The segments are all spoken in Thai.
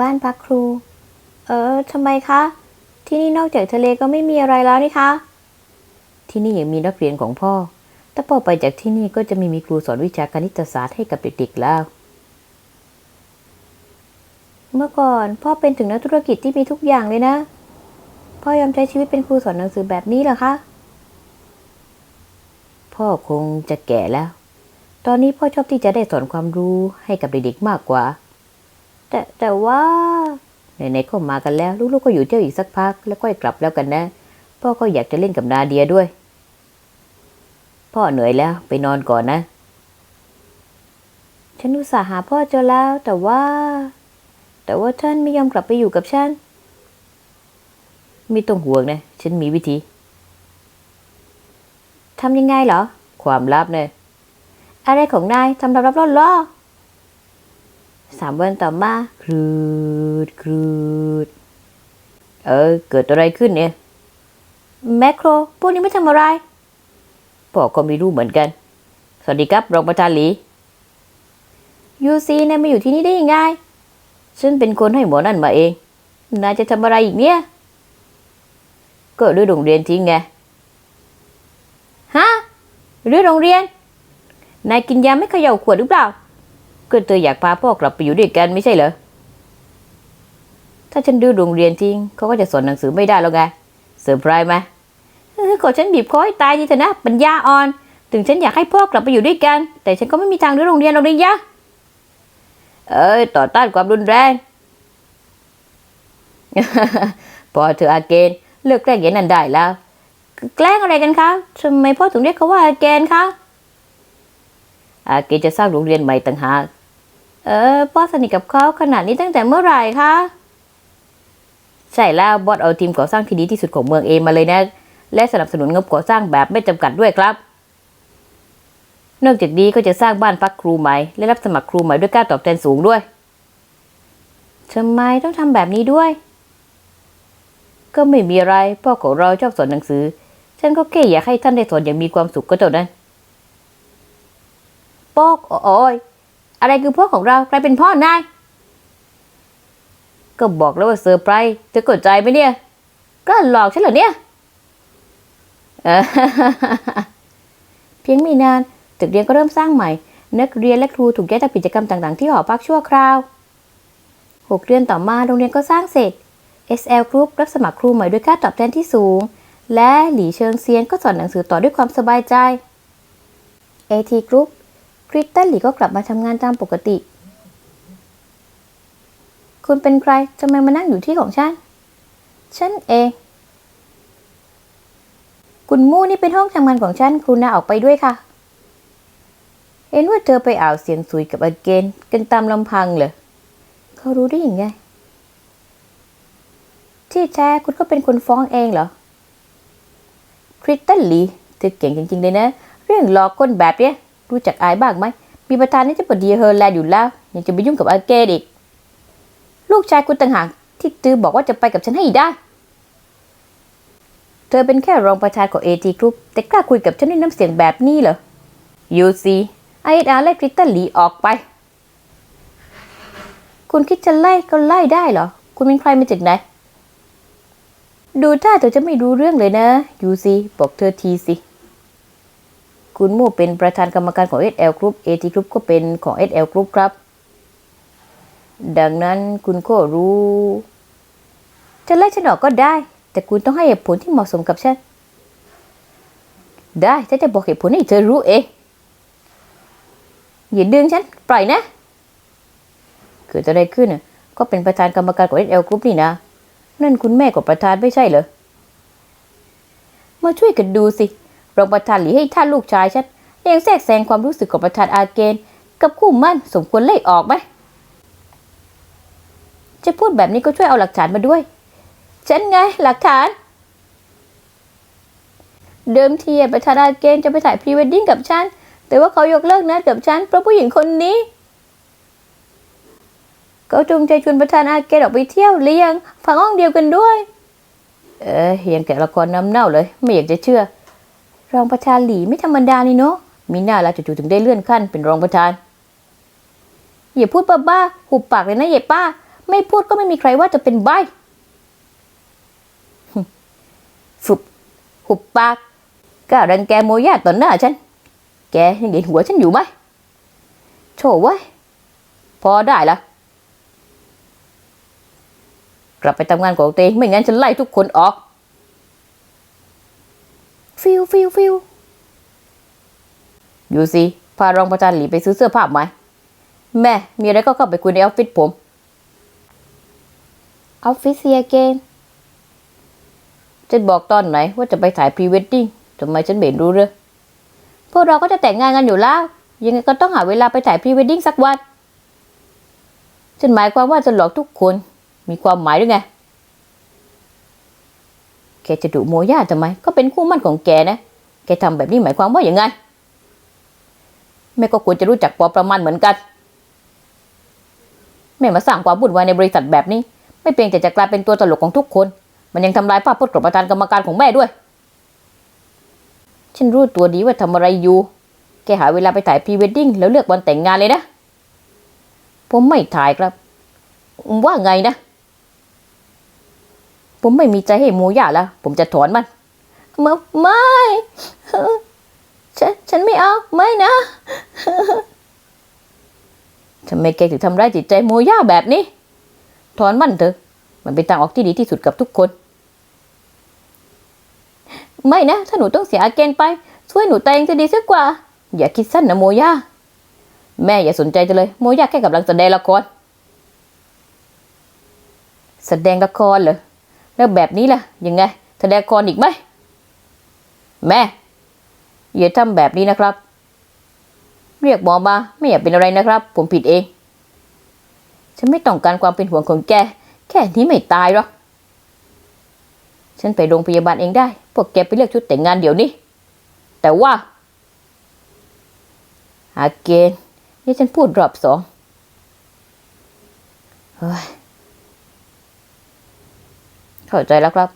บ้านพักครู เออทำไมคะ ที่นี่นอกจากทะเลก็ไม่มีอะไรแล้วนี่คะ ที่นี่ยังมีนักเรียนของพ่อ ถ้าพ่อไปจากที่นี่ก็จะมีมีครูสอนวิชาคณิตศาสตร์ให้กับเด็กๆแล้ว เมื่อก่อนพ่อเป็นถึงนักธุรกิจที่มีทุกอย่างเลยนะ พ่อยอมใช้ชีวิตเป็นครูสอนหนังสือแบบนี้เหรอคะ พ่อคงจะแก่แล้ว ตอนนี้พ่อชอบที่จะได้สอนความรู้ให้กับเด็กๆมากกว่า แต่แต่ว่าไหนๆก็มากันแล้ว ลูกๆก็อยู่เที่ยวอีกสักพัก แล้วก็กลับแล้วกันนะ พ่อก็อยากจะเล่นกับนาเดียด้วย พ่อเหนื่อยแล้วไปนอนก่อนนะ ฉันอุตส่าห์หาพ่อเจอแล้วแต่ว่า แต่ว่าท่านไม่ยอมกลับไปอยู่กับฉันไม่ต้องห่วงนะ ฉันมีวิธีทำยังไงเหรอ ความลับเนี่ยอะไรของนายทำลับๆล่อๆ สามวันต่อมาครูดครูดเออ เกิดอะไรขึ้นเนี่ย แมคโคร พวกนี้ไม่ทำอะไรพ่อก็ไม่รู้เหมือนกัน สวัสดีครับ รองประธานหลียูซีนายมาอยู่ที่นี่ได้ยังไง ฉันเป็นคนให้หมอนั่นมาเอง นายจะทำอะไรอีกเนี่ย ก็เรื่องโรงเรียนทิ้งไง ฮะเรื่องโรงเรียน นายกินยาไม่เขย่าขวดหรือเปล่า ก็เธออยากพาพ่อกลับไปอยู่ด้วยกันไม่ใช่เหรอ ถ้าฉันดื้อโรงเรียนทิ้งเขาก็จะสอนหนังสือไม่ได้แล้วไงเซอร์ไพรส์ไหมเออขอฉันบีบคอให้ตายดีเถอะนะปัญญาอ่อน ถึงฉันอยากให้พ่อกลับไปอยู่ด้วยกัน แต่ฉันก็ไม่มีทางดื้อโรงเรียนหรอกเลยะ เอ้ยต่อต้านความรุนแรง พอเธออาเกนเลิกแกล้งอย่างนั้นได้แล้ว แกล้งอะไรกันคะทำไมพ่อถึงเรียกเขาว่าอาเกนคะอาเกนจะสร้างโรงเรียนใหม่ต่างหาก เออพ่อสนิทกับเขาขนาดนี้ตั้งแต่เมื่อไหร่คะ ใช่แล้วบอสเอาทีมก่อสร้างที่ดีที่สุดของเมืองเอมาเลยนะ และสนับสนุนงบก่อสร้างแบบไม่จำกัดด้วยครับ นอกจากนี้ก็จะสร้างบ้านพักครูใหม่และรับสมัครครูใหม่ด้วยค่าตอบแทนสูงด้วยทำไมต้องทำแบบนี้ด้วย ก็ไม่มีอะไรพ่อของเราชอบสอนหนังสือ ฉันก็แค่อยากให้ท่านได้สอนอย่างมีความสุขก็เท่านั้นป๊กอ้ย อะไรคือพ่อของเราใครเป็นพ่อนาย ก็บอกแล้วว่าเซอร์ไพรส์เธอกดใจไหมเนี่ย ก็หลอกฉันเหรอเนี่ยเพียงไม่นานตึกเรียนก็เริ่มสร้างใหม่ นักเรียนและครูถูกย้ายจากกิจกรรมต่างๆ ที่หอพักชั่วคราวหกเดือนต่อมาโรงเรียนก็สร้างเสร็จ SL Group รับสมัครครูใหม่ด้วยค่าตอบแทนที่สูง และหลีเชิงเซียนก็สอนหนังสือต่อด้วยความสบายใจ AT Group คริสตันหลีก็กลับมาทำงานตามปกติ คุณเป็นใครทำไมมานั่งอยู่ที่ของฉัน ฉันเอง คุณมู่นี่เป็นห้องทำงานของฉันคุณนาออกไปด้วยค่ะ เห็นว่าเธอไปอ่าวเสียงสุยกับอาเกนกันตามลำพังเหรอเขารู้ได้ยังไง ที่แท้คุณก็เป็นคนฟ้องเองเหรอ คริสตันลีเธอเก่งจริงๆเลยนะ เรื่องหลอกคนแบบเนี้ย รู้จักอายบ้างไหม มีประธานนี่จะปดีเฮอร์แลนด์อยู่แล้ว ยังจะไปยุ่งกับอาเกนอีก ลูกชายคุณต่างหากที่ตือบอกว่าจะไปกับฉันให้ได้ เธอเป็นแค่รองประธานของเอทีกรุ๊ปแต่กล้าคุยกับฉันด้วยน้ำเสียงแบบนี้เหรอยูซีไอเออาร์ไล่คริสตันลีออกไป คุณคิดจะไล่ก็ไล่ได้เหรอ คุณเป็นใครมาจากไหน ดูท่าเธอจะไม่รู้เรื่องเลยนะยูซีบอกเธอทีสิ คุณมู่เป็นประธานกรรมการของ SL Group AT Group ก็เป็นของ SL Group ครับ ดังนั้นคุณก็รู้จะไล่ฉันออกก็ได้ แต่คุณต้องให้เหตุผลที่เหมาะสมกับฉัน ได้ฉันจะบอกเหตุผลให้เธอรู้เองอย่าดึงฉัน ปล่อยนะเกิดอะไรขึ้นก็เป็นประธานกรรมการของ SL Group นี่นะ นั่นคุณแม่ของประธานไม่ใช่เหรอมาช่วยกันดูสิ รองประธานหลีให้ท่านลูกชายฉันยังแทรกแซงความรู้สึกของประธานอาเกน กับคู่มั่นสมควรไล่ออกไหมจะพูดแบบนี้ก็ช่วยเอาหลักฐานมาด้วย ฉันไงหลักฐาน เดิมทีประธานอาเกณฑ์จะไปถ่ายพรีเวดดิ้งกับฉัน แต่ว่าเขายกเลิกนัดกับฉันเพราะผู้หญิงคนนี้เขาจงใจชวนประธานอาเกณฑ์ออกไปเที่ยวเลี้ยงพังห้องเดียวกันด้วย เอ้ยยังแกะละครน้ำเน่าเลย ไม่อยากจะเชื่อ รองประธานหลีไม่ธรรมดานี่เนาะมีหน้าล้วจู่ๆถึงได้เลื่อนขั้นเป็นรองประธาน อย่าพูดบ้าๆหุบปากเลยนะเย่ป้า ไม่พูดก็ไม่มีใครว่าจะเป็นใบฝึบหุบปากกล้ารังแกโมยาต่อหน้าฉัน แกยังเห็นหัวฉันอยู่ไหมโถว้ยพอได้ละกลับไปทำงานของตัวเองไม่งั้นฉันไล่ทุกคนออก ฟิวฟิวฟิวอยู่สิ พารองประธานหลีไปซื้อเสื้อผ้าไหม แม่ มีอะไรก็เข้าไปคุยในออฟฟิศผมออฟฟิศเซียเกนจะบอกตอนไหนว่าจะไปถ่ายพรีเวดดิ้งทำไมฉันไม่เห็นรู้เลยพวกเราก็จะแต่งงานกันอยู่แล้ว ยังไงก็ต้องหาเวลาไปถ่ายพรีเวดดิ้งสักวัน ฉันหมายความว่าจะหลอกทุกคน มีความหมายด้วยไง แกจะดุโมย่าทำไม ก็เป็นคู่มั่นของแกนะ แกทำแบบนี้หมายความว่าอย่างไง แม่ก็ควรจะรู้จักพอประมาณเหมือนกัน แม่มาสร้างความวุ่นวายในบริษัทแบบนี้ ไม่เพียงแต่จะกลายเป็นตัวตลกของทุกคน มันยังทำลายภาพพจน์ของประธานกรรมการของแม่ด้วย ฉันรู้ตัวดีว่าทำอะไรอยู่ แกหาเวลาไปถ่ายพรีเวดดิ้งแล้วเลือกวันแต่งงานเลยนะ ผมไม่ถ่ายครับ ว่าไงนะ ผมไม่มีใจให้โมย่าแล้ว ผมจะถอนมันไม่ไม่ฉันฉันไม่เอา ไม่นะทำไมแกถึงทำร้ายจิตใจโมย่าแบบนี้ ถอนมันเถอะ มันเป็นทางออกที่ดีที่สุดกับทุกคน ไม่นะ ถ้าหนูต้องเสียอาเกนไป ช่วยหนูแต่งจะดีสักกว่า อย่าคิดสั้นนะโมย่าแม่อย่าสนใจจะเลย โมย่าแค่กำลังแสดงละคร แสดงละครเหรอ แล้วแบบนี้ล่ะยังไงแสดงละครอีกไหมแม่อย่าทำแบบนี้นะครับ เรียกหมอมาไม่อยากเป็นอะไรนะครับ ผมผิดเอง ฉันไม่ต้องการความเป็นห่วงของแก แค่นี้ไม่ตายหรอกฉันไปโรงพยาบาลเองได้ พวกแกไปเลือกชุดแต่งงานเดี๋ยวนี้ แต่ว่าอาเกนนี่ฉันพูดรอบสองเฮ้ย เข้าใจแล้วครับ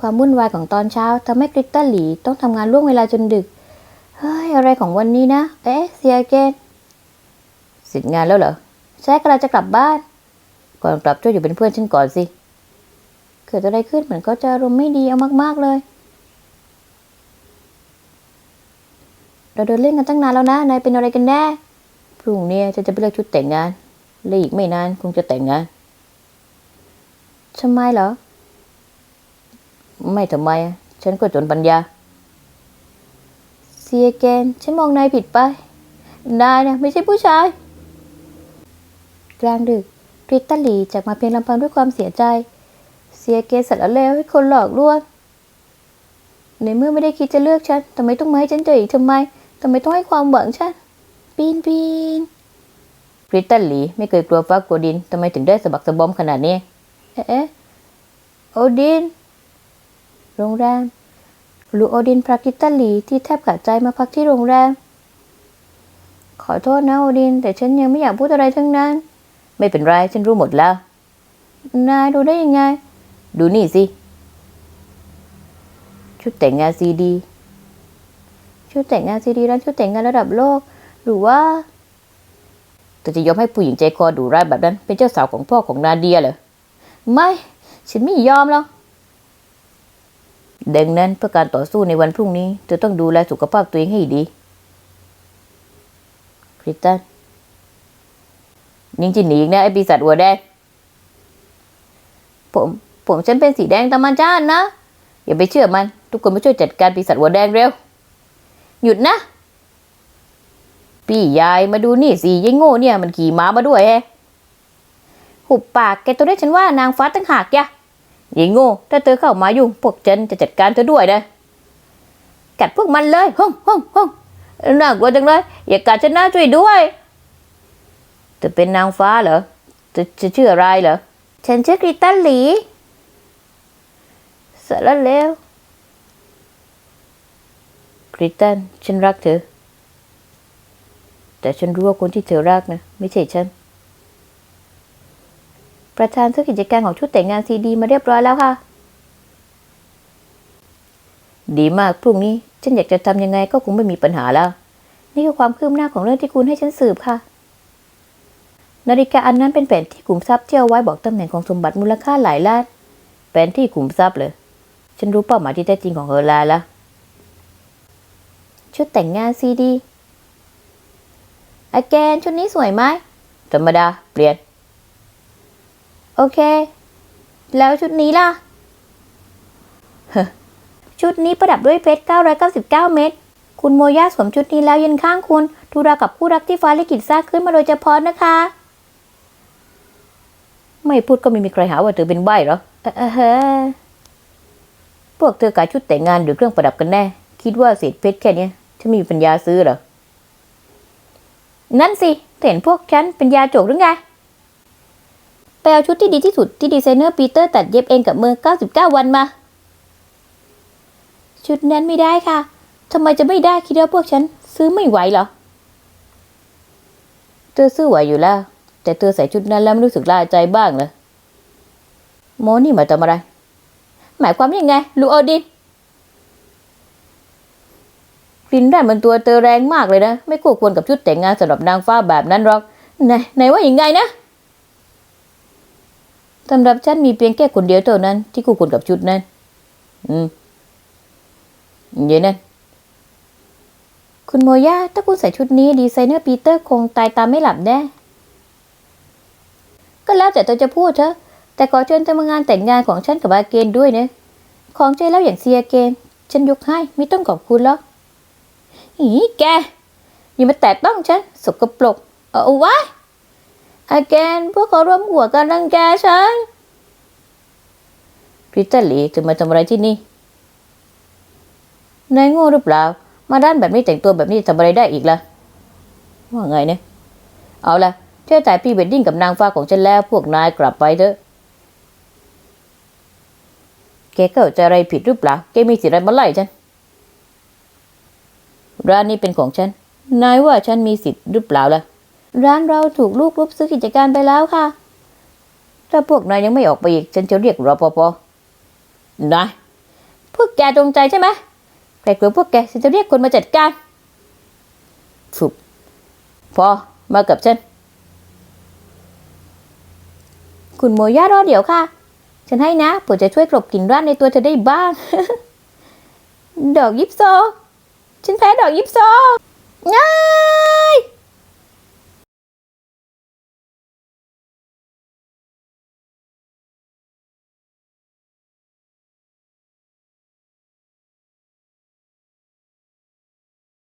ความวุ่นวายของตอนเช้าทำให้กริตเตอร์หลีต้องทำงานล่วงเวลาจนดึก เฮ้ย อะไรของวันนี้นะ เอ๊ะเสียเกนเสร็จงานแล้วเหรอ ใช่กำลังจะกลับบ้าน ก่อนกลับช่วยอยู่เป็นเพื่อนฉันก่อนสิ เกิดอะไรขึ้นเหมือนเขาจะอารมณ์ไม่ดีเอามาก ๆ เลย เราเดินเล่นกันตั้งนานแล้วนะ นายเป็นอะไรกันแน่ พรุ่งนี้ฉันจะไปเลือกชุดแต่งงานและอีกไม่นานคงจะแต่งงาน ทำไมเหรอ ไม่ทำไม ฉันก็จนปัญญา เสียแกน ฉันมองนายผิดไป นายนะไม่ใช่ผู้ชาย กลางดึกริตตาลีจากมาเพียงลำพังด้วยความเสียใจ เสียเกนสัตว์ละเลวให้คนหลอกลวง ในเมื่อไม่ได้คิดจะเลือกฉันทำไมต้องมาให้ฉันเจออีกทำไมทำไมต้องให้ความหวังฉันปีนปีนริตตาลีไม่เคยกลัวฟ้ากลัวดินทำไมถึงได้สะบักสะบอมขนาดนี้ เอ๊ะโอดินโรงแรมลูโอดินพรากิตตาลีที่แทบขาดใจมาพักที่โรงแรม ขอโทษนะโอดิน แต่ฉันยังไม่อยากพูดอะไรทั้งนั้น ไม่เป็นไร ฉันรู้หมดแล้ว นายดูได้ยังไง ดูนี่สิ ชุดแต่งงานซีดี ชุดแต่งงานซีดีร้านชุดแต่งงานระดับโลก หรือว่าเธอจะยอมให้ผู้หญิงใจคอดุร้ายแบบนั้น เป็นเจ้าสาวของพ่อของนาเดียเหรอ ไม่ ฉันไม่ยอมหรอกดังนั้นเพื่อการต่อสู้ในวันพรุ่งนี้ เธอต้องดูแลสุขภาพตัวเองให้ดีคริสตันยิงจะหนีอีกนะไอ้ปีศาจหัวแดง ผม ผมฉันเป็นสีแดงธรรมชาตินะ อย่าไปเชื่อมัน ทุกคนมาช่วยจัดการปีศาจหัวแดงเร็ว หยุดนะ พี่ยายมาดูนี่สิยายโง่เนี่ย มันขี่ม้ามาด้วยแฮะ หุบปากแกตัวได้ฉันว่านางฟ้าตั้งหากยะยายโง่ถ้าเธอเข้ามาอยุ่พวกฉันจะจัดการเธอด้วยนะกัดพวกมันเลยห้องห้องห้องน่ากลัวจังเลยอย่ากัดฉันนะช่วยด้วยเธอเป็นนางฟ้าเหรอเธอจะชื่ออะไรเหรอฉันชื่อกริตตันหลีสารเลวกริตันฉันรักเธอ แต่ฉันรู้ว่าคนที่เธอรักนะ ไม่ใช่ฉัน ประธานซื้อกิจการของชุดแต่งงานซีดีมาเรียบร้อยแล้วค่ะ ดีมากพรุ่งนี้ ฉันอยากจะทำยังไงก็คงไม่มีปัญหาแล้ว นี่คือความคืบหน้าของเรื่องที่คุณให้ฉันสืบค่ะ นาฬิกาอันนั้นเป็นแผนที่ขุมทรัพย์ที่เอาไว้บอกตำแหน่งของสมบัติมูลค่าหลายล้านแผนที่ขุมทรัพย์เลย ฉันรู้เป้าหมายที่แท้จริงของเฮอร์ลาแล้วชุดแต่งงานซีดีอาแกนชุดนี้สวยไหมธรรมดา เปลี่ยน โอเค แล้วชุดนี้ล่ะ ชุดนี้ประดับด้วยเพชร 999 เม็ด คุณโมย่าสวมชุดนี้แล้วยืนข้างคุณดูราวกับคู่รักที่ฟ้าลิขิตสร้างขึ้นมาโดยเฉพาะนะคะ ไม่พูดก็ไม่มีใครหาว่าเธอเป็นใบ้หรอเออเอเฮ้พวกเธอขายชุดแต่งงานหรือเครื่องประดับกันแน่ คิดว่าเศษเพชรแค่เนี้ยจะมีปัญญาซื้อเหรอ นั่นสิเห็นพวกฉันเป็นยาโจกหรือไง ไปเอาชุดที่ดีที่สุดที่ดีไซเนอร์ปีเตอร์ตัดเย็บเองกับมือ 99 วันมา ชุดนั้นไม่ได้ค่ะทำไมจะไม่ได้คิดว่าพวกฉัน ซื้อไม่ไหวเหรอ เธอซื้อไหวอยู่แล้ว แต่เธอใส่ชุดนั้นแล้วไม่รู้สึกลาใจบ้างเหรอโมนี่หมายทำอะไร หมายความยังไงลูโอดินกลิ่นได้มันตัวเธอแรงมากเลยนะ ไม่คู่ควรกับชุดแต่งงานสำหรับนางฟ้าแบบนั้นหรอกไหนไหนว่าอย่างไงนะ สำหรับฉันมีเพียงแค่คนเดียวเท่านั้นที่คู่ควรกับชุดนั้น อืมเย็นนั่นคุณโมย่าถ้าคุณใส่ชุดนี้ดีไซเนอร์ปีเตอร์คงตายตามไม่หลับแน่ ก็แล้วแต่เธอจะพูดเถอะ แต่ขอเชิญเธอมางานแต่งงานของฉันกับอาเกนด้วยนะ ของใจแล้วอย่างเซียเกนฉันยกให้ไม่ต้องขอบคุณหรอกอีแก อย่ามาแตะต้องฉันสกปรก เอาเอาไว้ อาเกนพวกเขาร่วมหัวกันรังแกฉันพีเตอร์ลีเธอมาทำอะไรที่นี่นายโง่หรือเปล่า มาด้านแบบนี้แต่งตัวแบบนี้ทำอะไรได้อีกล่ะ ว่าไงเนี่ย เอาละเที่ยวถ่ายพรีเวดดิ้งกับนางฟ้าของฉันแล้วพวกนายกลับไปเถอะแกเข้าใจอะไรผิดหรือเปล่าแกมีสิทธิ์อะไรมาไล่ฉัน ร้านนี้เป็นของฉัน นายว่าฉันมีสิทธิ์หรือเปล่าล่ะ ร้านเราถูกลูกรุบซื้อกิจการไปแล้วค่ะ ถ้าพวกนายยังไม่ออกไปอีก ฉันจะเรียกรปภนายพวกแกจงใจใช่ไหมใครกลัวพวกแกฉันจะเรียกคนมาจัดการฟุบพอมากับฉัน คุณโมย่ารอเดี๋ยวค่ะ ฉันให้นะผื่อจะช่วยกลบกลิ่นร้านในตัวเธอได้บ้าง ดอกยิปโซ ฉันแพ้ดอกยิปโซย่า